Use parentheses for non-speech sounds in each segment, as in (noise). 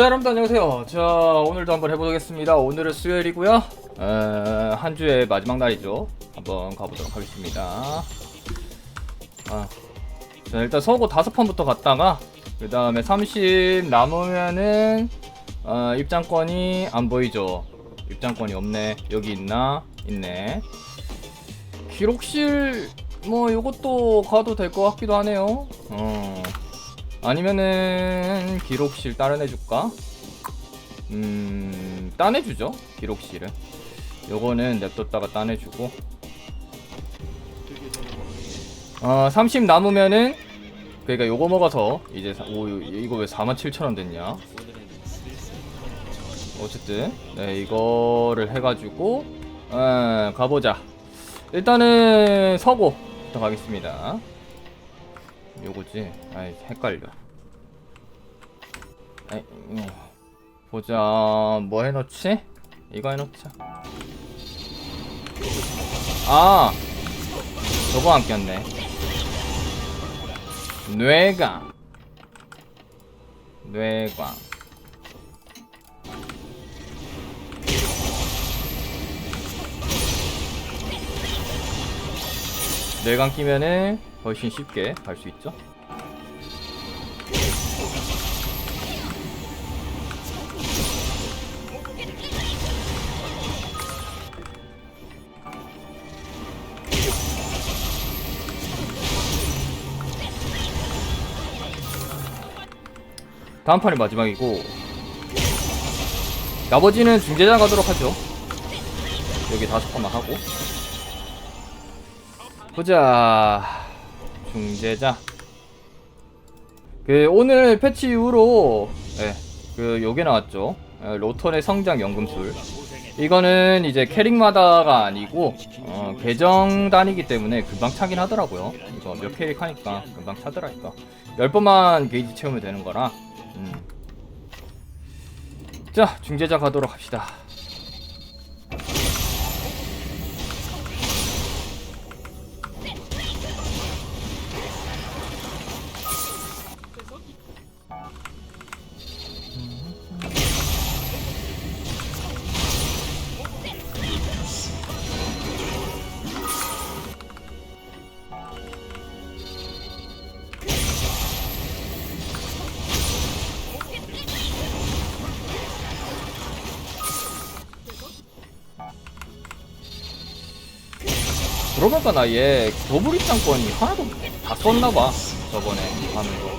자 여러분들 안녕하세요. 자 오늘도 한번 해보겠습니다. 오늘은 수요일이고요. 어, 한 주의 마지막 날이죠. 한번 가보도록 하겠습니다. 아, 자 일단 서고 다섯 판부터 갔다가 그 다음에 30 남으면은 어, 입장권이 안 보이죠. 입장권이 없네. 여기 있나? 있네. 기록실 뭐 요것도 가도 될 것 같기도 하네요. 어. 아니면은 기록실 다른 해줄까? 음 따내주죠 기록실은. 요거는 냅뒀다가 따내주고. 어 30 남으면은 그러니까 요거 먹어서 이제 사- 오 이거 왜 47,000원 됐냐? 어쨌든 네 이거를 해가지고 어, 가보자. 일단은 서고 부터 가겠습니다 요거지? 아이 헷갈려. 아이, 음. 보자 뭐 해놓지? 이거 해놓자. 아 저거 안 꼈네. 뇌강 뇌광 뇌광 끼면은 훨씬 쉽게 갈 수 있죠. 다음 판이 마지막이고 나머지는 중재자 가도록 하죠. 여기 다섯 판만 하고 보자 중재자. 그 오늘 패치 이후로 예, 그 요게 나왔죠. 예, 로턴의 성장 연금술. 이거는 이제 캐릭마다가 아니고 어, 계정 단위기 때문에 금방 차긴 하더라고요. 이거 몇 캐릭 하니까 금방 차더라니까. 10번만 게이지 채우면 되는 거라. 음. 자 중재자 가도록 합시다 그러니까 나 얘 더블 입장권이 하나도. 다 썼나봐 저번에 하는 거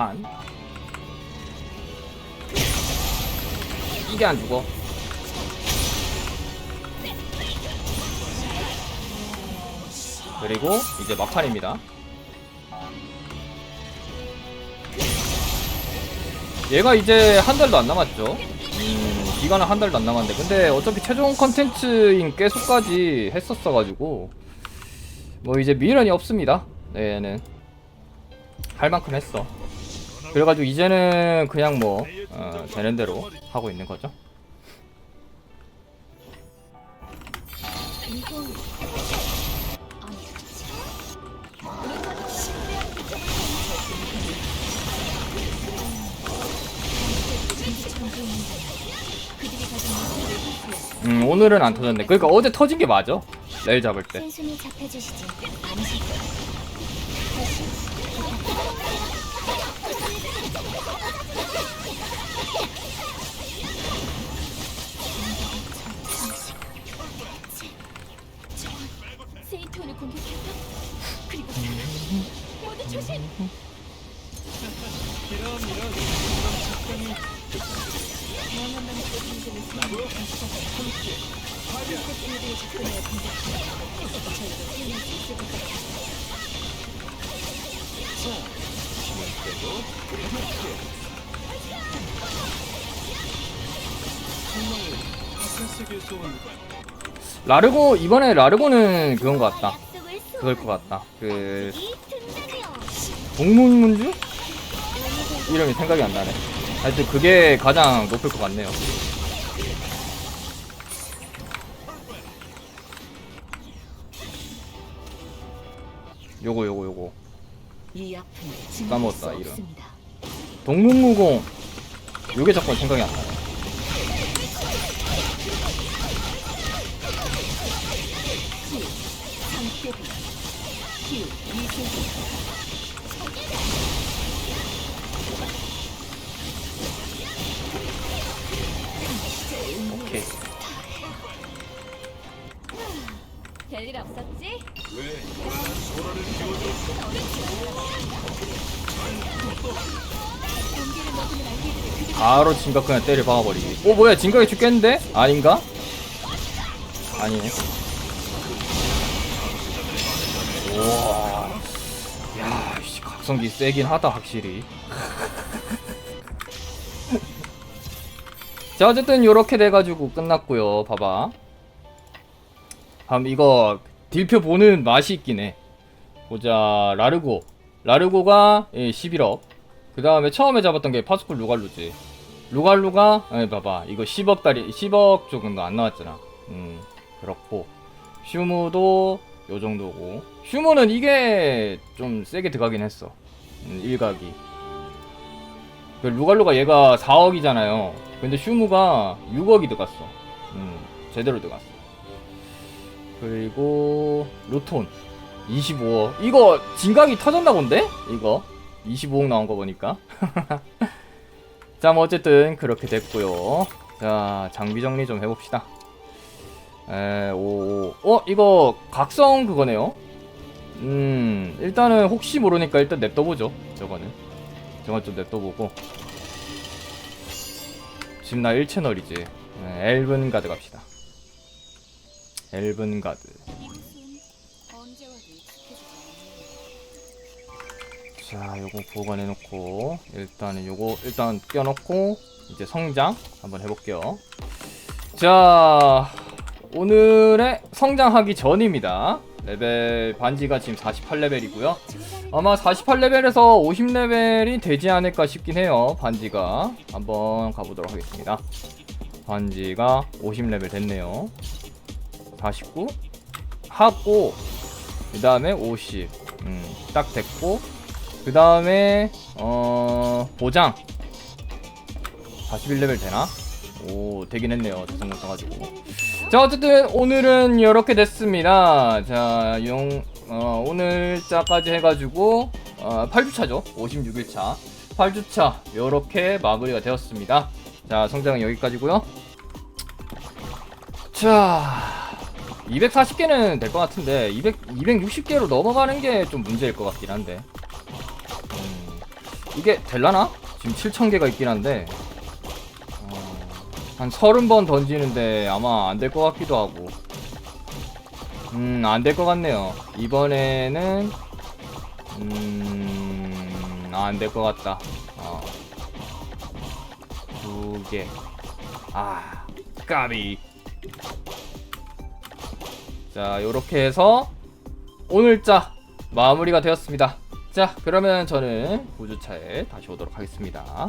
두판 이게 안 죽어 그리고 이제 막판입니다 얘가 이제 한 달도 안 남았죠. 음, 기간은 한 달도 안 남았는데, 근데 어차피 최종 컨텐츠인 깨수까지 했었어가지고, 뭐 이제 미련이 없습니다. 네, 얘는. 할 만큼 했어. 그래가지고 이제는 그냥 뭐, 어, 되는 대로 하고 있는 거죠. 음, 오늘은 안 터졌네. 그러니까 어제 터진 게 맞아. 내일 잡을 때. 센순이 잡혀주시지 않으실까? 다시 세이톤을 공격했다. 그리고 모두 조심. 다양한 방식의 상징을 수행하는 감시자가 함께 흰색 빌드의 접근에 분석해 저희도 수행할 수 있을 것 같아요. 라르고 이번에 라르고는 그건 것 같다. 그걸 것 같다. 그 동문문주 이름이 생각이 안 나네. 하여튼 그게 가장 높을 것 같네요. 요거 요거 요거 까먹었다, 수 이름. 동문무공 요게 자꾸 생각이 안 나네. 오케이. 별일 없었지? 먹으면 그들 바로 진각 그냥 때려 박아버리기. 오 뭐야 진각이 죽겠는데? 아닌가? 아니네. 우와. 야, 씨, 각성기 세긴 하다 확실히. (laughs) 자 어쨌든 요렇게 돼가지고 끝났고요. 봐봐. 다음 이거 딜표 보는 맛이 있긴 해. 보자 라르고. 라르고가 예, 11억. 그 다음에 처음에 잡았던 게 파스쿨 루갈루지. 루갈루가, 에 봐봐. 이거 10억 달이, 10억 조금도 안 나왔잖아. 음, 그렇고. 슈무도 요 정도고. 슈무는 이게 좀 세게 들어가긴 했어. 음, 일각이. 그 루갈루가 얘가 4억이잖아요. 근데 슈무가 6억이 들어갔어. 음, 제대로 들어갔어. 그리고, 루톤. 25억. 이거 진각이 터졌나 본데? 이거. 25억 나온 거 보니까. (laughs) 자, 뭐 어쨌든 그렇게 됐고요. 자, 장비 정리 좀 해봅시다. 에, 오, 오. 어, 이거 각성 그거네요. 음, 일단은 혹시 모르니까 일단 냅둬보죠. 저거는. 저건 좀 냅둬보고. 지금 나 1채널이지. 엘븐 가드 갑시다. 엘븐 가드. 자, 요거 보관해 놓고 일단은 요거 일단 껴놓고 이제 성장 한번 해볼게요. 자, 오늘의 성장하기 전입니다. 레벨 반지가 지금 48레벨이고요. 아마 48레벨에서 50레벨이 되지 않을까 싶긴 해요. 반지가 한번 가보도록 하겠습니다. 반지가 50레벨 됐네요. 49 하고 그 다음에 50. 음, 딱 됐고 그 다음에 어 보장 41레벨 되나? 오 되긴 했네요. 대성공 써가지고. 자 어쨌든 오늘은 이렇게 됐습니다. 자용 어, 오늘자까지 해가지고 어, 8주차죠? 56일차. 8주차 이렇게 마무리가 되었습니다. 자 성장은 여기까지고요. 자 240개는 될 것 같은데 200, 260개로 넘어가는 게 좀 문제일 것 같긴 한데. 음, 이게 될라나? 지금 7,000개가 있긴 한데. 어, 한 30번 던지는데 아마 안 될 것 같기도 하고 음, 안 될 것 같네요. 이번에는 음, 안 될 것 같다. 어. 두 개. 아, 까비. 자, 요렇게 해서 오늘자 마무리가 되었습니다. 자, 그러면 저는 9주차에 다시 오도록 하겠습니다.